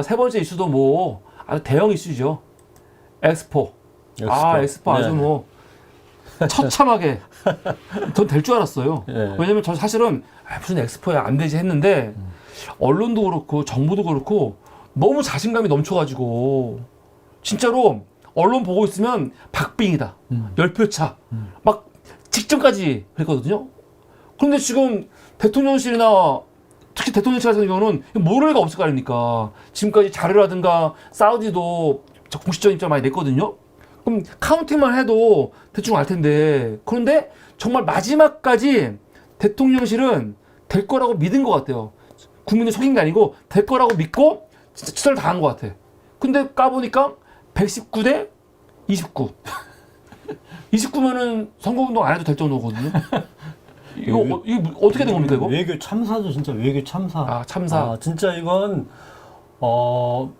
세 번째 이슈도 뭐 아주 대형 이슈죠. 엑스포. 아, 엑스포 아주 네. 뭐 처참하게 전 될 줄 알았어요. 네. 왜냐면 저 사실은 아, 무슨 엑스포야 안 되지 했는데 언론도 그렇고 정부도 그렇고 너무 자신감이 넘쳐가지고 진짜로 언론 보고 있으면 박빙이다. 음. 열표 차. 막 직전까지 그랬거든요. 그런데 지금 대통령실이나 특히 대통령실 같은 경우는 모를 리가 없을 거 아닙니까? 지금까지 자료라든가 사우디도 저 공식적인 입장 많이 냈거든요. 그럼 카운팅만 해도 대충 알 텐데 그런데 정말 마지막까지 대통령실은 될 거라고 믿은 것 같아요. 국민을 속인 게 아니고 될 거라고 믿고 진짜 최선을 다한 것 같아. 근데 까보니까 119대 29. 29면은 선거운동 안 해도 될 정도거든요. 이거, 어, 이거 어떻게 된 겁니까, 이거? 외교 참사죠, 진짜 외교 참사. 아, 참사. 아, 진짜 이건 어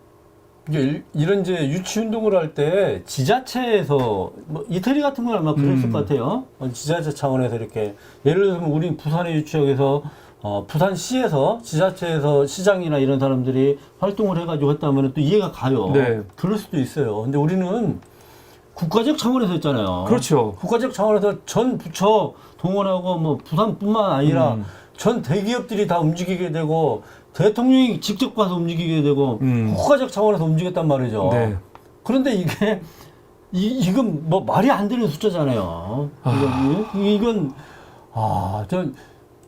이게 일- 이런 이제 유치 운동을 할 때 지자체에서 뭐 이태리 같은 건 아마 그랬을 음. 것 같아요. 어, 지자체 차원에서 이렇게 예를 들면 우리 부산의 유치역에서 어, 부산시에서 지자체에서 시장이나 이런 사람들이 활동을 해가지고 했다면 또 이해가 가요. 네. 그럴 수도 있어요. 근데 우리는 국가적 차원에서 했잖아요. 그렇죠. 국가적 차원에서 전 부처 동원하고 뭐 부산뿐만 아니라 음. 전 대기업들이 다 움직이게 되고 대통령이 직접 가서 움직이게 되고 음. 국가적 차원에서 움직였단 말이죠. 네. 그런데 이게 이, 이건 뭐 말이 안 되는 숫자잖아요. 이건, 이건 아, 전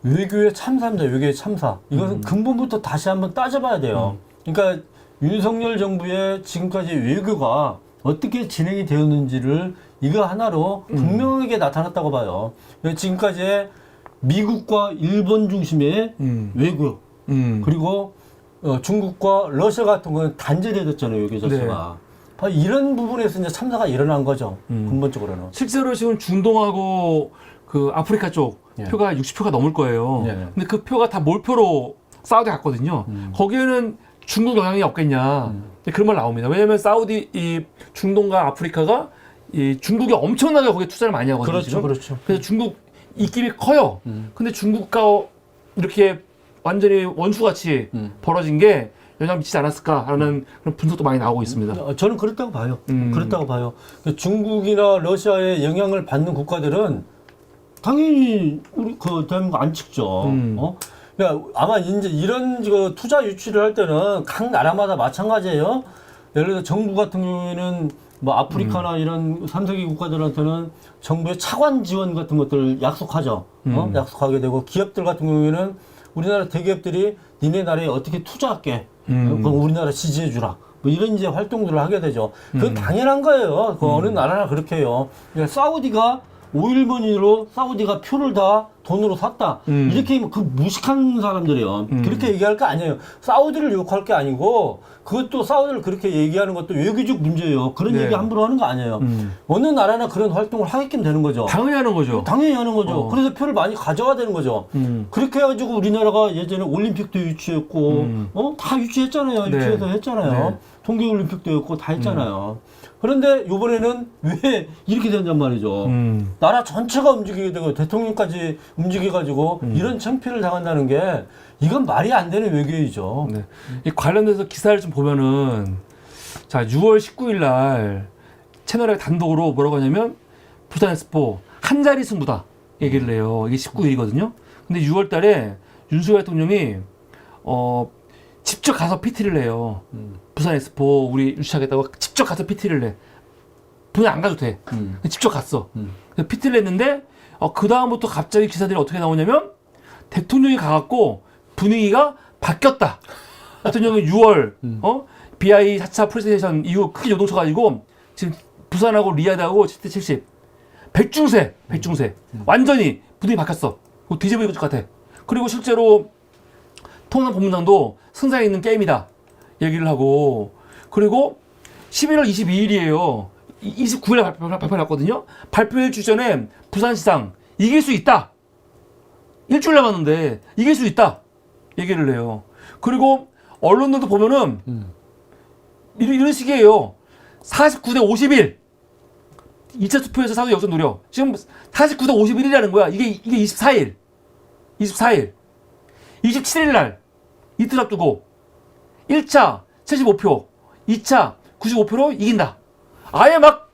외교의 참사입니다. 외교의 참사. 이것은 근본부터 다시 한번 따져봐야 돼요. 그러니까 윤석열 정부의 지금까지 외교가 어떻게 진행이 되었는지를 이거 하나로 분명하게 나타났다고 봐요. 지금까지의 미국과 일본 중심의 음. 외교 음. 그리고 어, 중국과 러시아 같은 건 단절해졌잖아요 외교 자체가. 바로 이런 부분에서 이제 참사가 일어난 거죠. 음. 근본적으로는. 실제로 지금 중동하고 그 아프리카 쪽 예. 표가 60표가 넘을 거예요. 예. 근데 그 표가 다 몰표로 사우디 갔거든요. 음. 거기에는 중국 영향이 없겠냐. 근데 그런 말 나옵니다. 왜냐하면 사우디 이 중동과 아프리카가 이 중국이 엄청나게 거기에 투자를 많이 하거든요. 그렇죠, 지금. 그렇죠. 그래서 중국 입김이 커요. 음. 근데 중국과 이렇게 완전히 원수같이 음. 벌어진 게 영향 미치지 않았을까라는 그런 분석도 많이 나오고 있습니다. 어, 저는 그렇다고 봐요. 음. 그렇다고 봐요. 중국이나 러시아의 영향을 받는 국가들은 당연히 우리 그 대한민국 안 찍죠. 음. 어? 그러니까 아마 이제 이런 그 투자 유치를 할 때는 각 나라마다 마찬가지예요. 예를 들어 정부 같은 경우에는 뭐 아프리카나 이런 삼세계 국가들한테는 정부의 차관 지원 같은 것들을 약속하죠. 어? 음. 약속하게 되고 기업들 같은 경우에는 우리나라 대기업들이 니네 나라에 어떻게 투자할게. 음. 그럼 우리나라 지지해주라. 뭐 이런 이제 활동들을 하게 되죠. 그건 음. 당연한 거예요. 그 어느 나라나 그렇게 해요. 그러니까 사우디가 오일머니로 사우디가 표를 다 돈으로 샀다. 음. 이렇게 하면 그 무식한 사람들이에요. 음. 그렇게 얘기할 거 아니에요. 사우디를 욕할 게 아니고 그것도 사우디를 그렇게 얘기하는 것도 외교적 문제예요. 그런 네. 얘기 함부로 하는 거 아니에요. 음. 어느 나라나 그런 활동을 하게끔 되는 거죠. 당연히 하는 거죠. 당연히 하는 거죠. 어. 그래서 표를 많이 가져와야 되는 거죠. 음. 그렇게 해가지고 우리나라가 예전에 올림픽도 유치했고, 음. 어? 다 유치했잖아요. 네. 유치해서 했잖아요. 네. 동계올림픽도 했고, 다 했잖아요. 그런데 요번에는 왜 이렇게 된단 말이죠. 음. 나라 전체가 움직이게 되고, 대통령까지 움직여가지고, 음. 이런 창피를 당한다는 게, 이건 말이 안 되는 외교이죠. 네. 이 관련돼서 기사를 좀 보면은 자 6월 19일 날 채널에 단독으로 뭐라고 하냐면 부산 엑스포 한 자리 승부다 얘기를 해요. 이게 19일이거든요. 근데 6월 달에 윤석열 대통령이 어 직접 가서 PT를 해요. 음. 부산 엑스포 우리 유치하겠다고 직접 가서 PT를 해. 분명 안 가도 돼. 음. 직접 갔어. 음. 그래서 PT를 했는데 어, 그 다음부터 갑자기 기사들이 어떻게 나오냐면 대통령이 가갖고 분위기가 바뀌었다. 대통령이 6월 음. 어 BI 4차 프레젠테이션 이후 크게 요동쳐가지고 지금 부산하고 리아드하고 7대 70 백중세 백중세 완전히 분위기 바뀌었어. 뒤집어질 것 같아. 그리고 실제로 통합 본부장도 승산에 있는 게임이다 얘기를 하고 그리고 11월 22일이에요. 29일에 발표, 발표를 했거든요. 발표 일주 전에 부산시장 이길 수 있다. 일주일 남았는데 이길 수 있다. 얘기를 해요. 그리고 언론들도 보면은 음. 이런, 이런 식이에요. 49대 51. 2차 투표에서 사도 역전 노려. 지금 49대 51이라는 거야. 이게, 이게 24일. 24일. 27일 날. 이틀 앞두고. 1차 75표, 2차 95표로 이긴다. 아예 막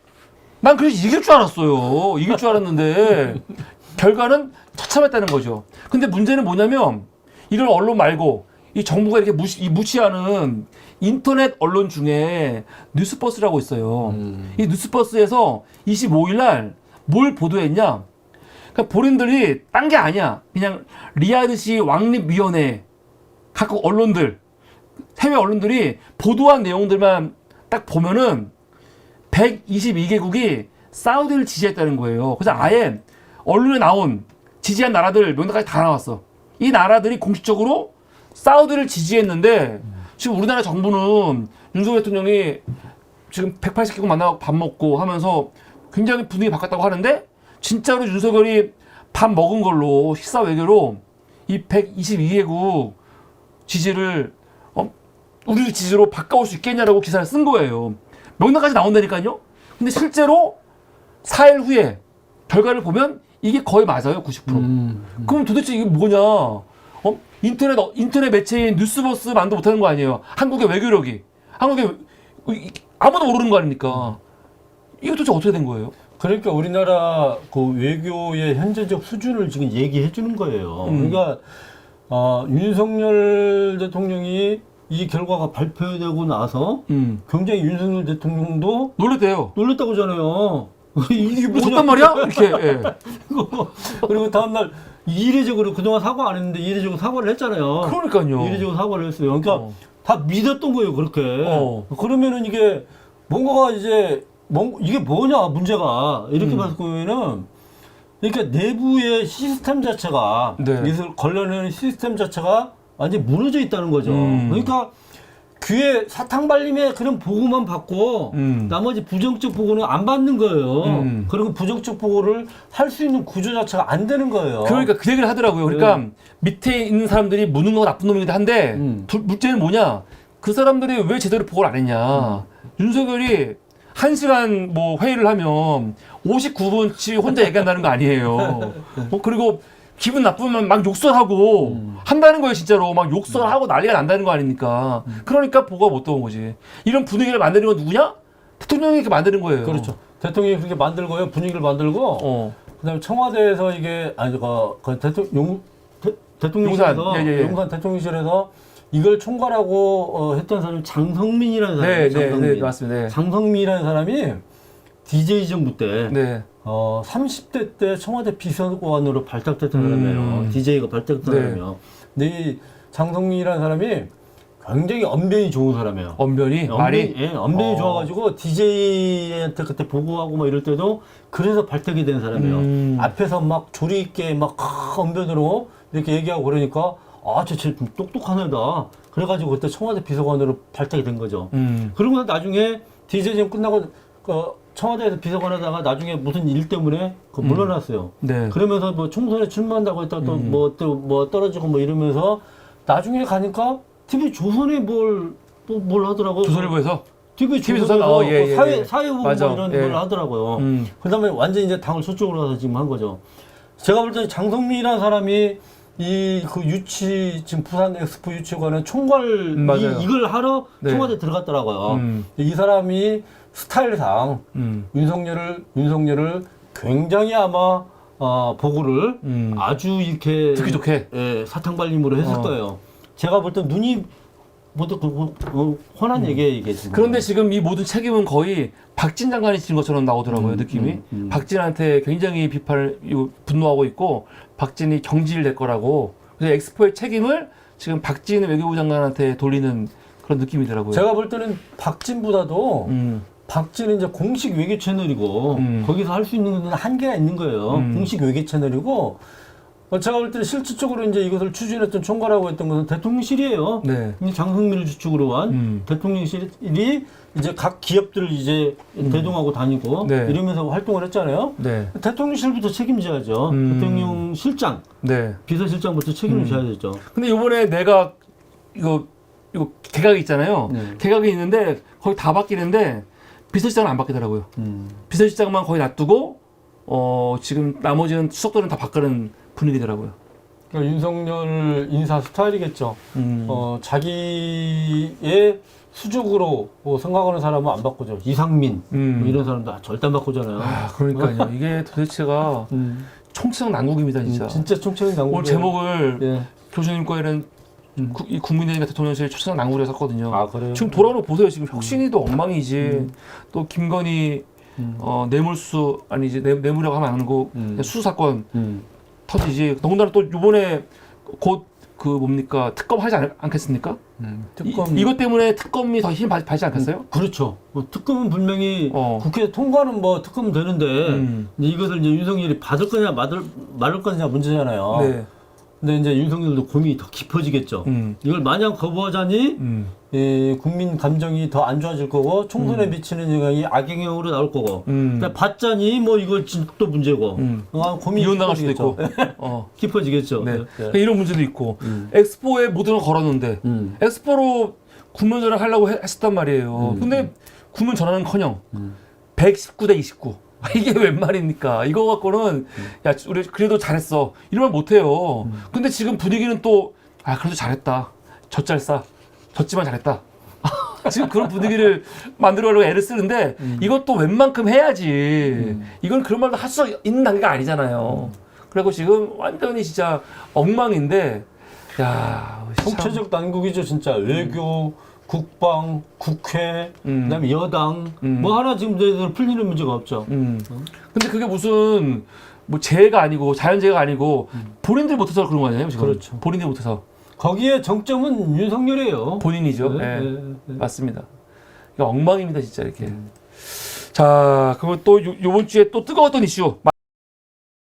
난 그래서 이길 줄 알았어요. 이길 줄 알았는데 결과는 처참했다는 거죠. 근데 문제는 뭐냐면 이런 언론 말고 이 정부가 이렇게 무시, 이 무시하는 인터넷 언론 중에 뉴스버스라고 있어요. 음. 이 뉴스버스에서 25일 날 뭘 보도했냐? 그러니까 본인들이 딴 게 아니야. 그냥 리아드시 왕립위원회 각국 언론들 해외 언론들이 보도한 내용들만 딱 보면은 122개국이 사우디를 지지했다는 거예요. 그래서 아예 언론에 나온 지지한 나라들 명단까지 다 나왔어. 이 나라들이 공식적으로 사우디를 지지했는데 지금 우리나라 정부는 윤석열 대통령이 지금 180개국 만나고 밥 먹고 하면서 굉장히 분위기 바꿨다고 하는데 진짜로 윤석열이 밥 먹은 걸로 식사 외교로 이 122개국 지지를 어? 우리 지지로 바꿔올 수 있겠냐라고 기사를 쓴 거예요. 명단까지 나온다니까요. 근데 실제로 4일 후에 결과를 보면 이게 거의 맞아요. 90%. 음. 그럼 도대체 이게 뭐냐? 어? 인터넷 어- 인터넷 매체인 뉴스버스 만도 못하는 거 아니에요? 한국의 외교력이 한국의 이- 아무도 모르는 거 아닙니까? 이거 도대체 어떻게 된 거예요? 그러니까 우리나라 그 외교의 현재적 수준을 지금 얘기해 주는 거예요. 음. 그러니까 어, 윤석열 대통령이 이 결과가 발표되고 나서 음. 굉장히 윤석열 대통령도 놀랬대요. 놀랬다고 하잖아요. 이게 뭐 뭐냐? 졌단 말이야? 이렇게. 예. 그리고 다음날 이례적으로 그동안 사과 안 했는데 이례적으로 사과를 했잖아요. 그러니까요. 이례적으로 사과를 했어요. 그러니까 어. 다 믿었던 거예요, 그렇게. 어. 그러면은 이게 뭔가가 이제 뭔 이게 뭐냐 문제가 이렇게 음. 봤을 경우에는 그러니까 내부의 시스템 자체가 네. 이것을 걸러내는 시스템 자체가 완전히 무너져 있다는 거죠. 음. 그러니까 귀에 사탕 발림의 그런 보고만 받고 음. 나머지 부정적 보고는 안 받는 거예요. 음. 그리고 부정적 보고를 할 수 있는 구조 자체가 안 되는 거예요. 그러니까 그 얘기를 하더라고요. 그러니까 밑에 있는 사람들이 거 나쁜 놈이긴 한데 음. 두- 문제는 뭐냐? 그 사람들이 왜 제대로 보고를 안 했냐? 윤석열이 한 시간 뭐 회의를 하면 59분치 혼자 얘기한다는 거 아니에요. 어, 그리고 기분 나쁘면 막 욕설하고 음. 한다는 거예요, 진짜로. 막 욕설하고 난리가 난다는 거 아닙니까? 그러니까 보고가 못 들어온 거지. 이런 분위기를 만드는 건 누구냐? 대통령이 이렇게 만드는 거예요. 그렇죠. 대통령이 그렇게 만들고요. 분위기를 만들고 어. 그다음에 청와대에서 이게 아니 그, 그 대통령 용 대, 대통령실에서 용산, 예, 예, 예. 용산 대통령실에서 이걸 총괄하고 어, 했던 사람이 장성민이라는 네, 사람이에요. 네, 장성민. 네, 맞습니다. 네. 장성민이라는 사람이 DJ 정부 때 네. 어, 30대 때 청와대 비서관으로 발탁됐던 음. 사람이에요. DJ가 발탁됐던 네. 사람이에요. 근데 이 장성민이라는 사람이 굉장히 언변이 좋은 사람이에요. 언변이 말이 예, 언변이 어. 좋아가지고 DJ한테 그때 보고하고 막 이럴 때도 그래서 발탁이 된 사람이에요. 음. 앞에서 막 조리 있게 막 크, 언변으로 이렇게 얘기하고 그러니까 아, 저 진짜 똑똑한 애다. 그래가지고 그때 청와대 비서관으로 발탁이 된 거죠. 음. 그러고 나서 나중에 DJ 좀 끝나고 그 청와대에서 비서관 하다가 나중에 무슨 일 때문에 그 물러났어요. 네. 그러면서 뭐 총선에 출마한다고 했다 또 음. 뭐 또 뭐 떨어지고 뭐 이러면서 나중에 가니까 TV 조선에 뭘, 또 뭘 하더라고요. 조선일보에서 TV 조선? 어, 예, 뭐 예, 사회, 예. 사회보고 맞아. 뭐 이런 예. 걸 하더라고요. 음. 그 다음에 완전히 이제 당을 저쪽으로 가서 지금 한 거죠. 제가 볼 때는 장성민이라는 사람이 이 그 유치, 지금 부산 엑스포 유치관에 총괄 음, 맞아요. 이, 이걸 하러 네. 청와대 들어갔더라고요. 음. 이 사람이 스타일상 음. 윤석열을, 윤석열을 굉장히 아마 어, 보고를 음. 아주 이렇게 듣기 좋게. 예, 사탕 발림으로 했을 어. 거예요. 제가 볼 때 눈이 뭐또 그, 그, 훤한 얘기예요 이게 지금. 그런데 지금 이 모든 책임은 거의 박진 장관이 지는 것처럼 나오더라고요 음, 느낌이 음, 음. 박진한테 굉장히 비판을 이거 분노하고 있고 박진이 경질 될 거라고 그래서 엑스포의 책임을 지금 박진 외교부 장관한테 돌리는 그런 느낌이더라고요. 제가 볼 때는 박진보다도 음, 박진은 이제 공식 외교 채널이고 음. 거기서 할 수 있는 건 한계가 있는 거예요. 음. 공식 외교 채널이고 어, 제가 볼 때는 실질적으로 이제 이것을 추진했던 총괄하고 했던 것은 대통령실이에요. 네. 이 장성민을 주축으로 한 음. 대통령실이 이제 각 기업들을 이제 대동하고 다니고 네. 이러면서 활동을 했잖아요. 네. 대통령실부터 책임져야죠. 음. 대통령 실장, 네. 비서실장부터 책임을 져야 되죠. 근데 이번에 내가 이거 이거 개각이 있잖아요. 네. 개각이 있는데 거의 다 바뀌는데 비서실장은 안 바뀌더라고요. 음. 비서실장만 거의 놔두고 어 지금 나머지는 수석들은 다 바꾸는 분위기더라고요. 그러니까 윤석열 인사 스타일이겠죠. 음. 어, 자기의 수직으로 뭐 생각하는 사람은 안 바꾸죠. 이상민 음. 뭐 이런 사람도 절대 안 바꾸잖아요. 아, 그러니까요. 이게 도대체가 음. 총체적 난국입니다, 진짜. 진짜 총체적인 당국. 오늘 제목을 예. 교수님 거에는 음. 구- 이 국민의힘 대통령실 총체적 난국이라 썼거든요. 아 그래요. 지금 돌아오는 거 보세요. 지금 혁신이도 엉망이지. 음. 또 김건희 음. 어, 뇌물수 아니 이제 뇌, 뇌물이라고 하면 안 하고 음. 그냥 수수 사건 음. 터지지. 더군다나 또 이번에 곧 그 뭡니까 특검 하지 않, 않겠습니까? 음. 이, 이것 때문에 특검이 더 힘 받지 않겠어요? 그렇죠. 뭐 특검은 분명히 어. 국회 통과는 뭐 특검 되는데 음. 이것을 이제 윤석열이 받을 거냐 말을 말을 거냐 문제잖아요. 네. 근데 이제 윤석열도 고민이 더 깊어지겠죠. 음. 이걸 마냥 거부하자니 음. 예, 국민 감정이 더 안 좋아질 거고 총선에 미치는 영향이 악영향으로 나올 거고 음. 근데 받자니 뭐 이거 진- 또 문제고 음. 아, 고민이 이혼 나갈 수도 깊어지겠죠. 있고. 어. 깊어지겠죠. 네. 네. 그러니까 이런 문제도 있고. 음. 엑스포에 모든 걸 걸었는데 음. 엑스포로 국면 전환 하려고 해- 했었단 말이에요. 음. 근데 국면 전환은커녕 음. 119 대 29. 이게 웬 말입니까? 이거 갖고는 야 우리 그래도 잘했어 이런 말 못해요. 근데 지금 분위기는 또 아 그래도 잘했다. 젖잘싸 졌지만 잘했다. 지금 그런 분위기를 만들어가려고 애를 쓰는데 이것도 웬만큼 해야지. 이건 그런 말도 할 수 있는 단계가 아니잖아요. 그리고 지금 완전히 진짜 엉망인데 야 참. 총체적 난국이죠 진짜 외교, 국방, 국회, 음. 그다음에 여당 음. 뭐 하나 지금 저희들 풀리는 문제가 없죠. 음. 근데 그게 무슨 뭐 재해가 아니고 자연재해가 아니고 본인들이 못해서 그런 거 아니에요 지금? 그렇죠. 본인들이 못해서 거기에 정점은 윤석열이에요. 본인이죠. 네, 예. 네, 네. 맞습니다. 이거 엉망입니다 진짜 이렇게. 음. 자 그리고 또 요, 요번 주에 또 뜨거웠던 이슈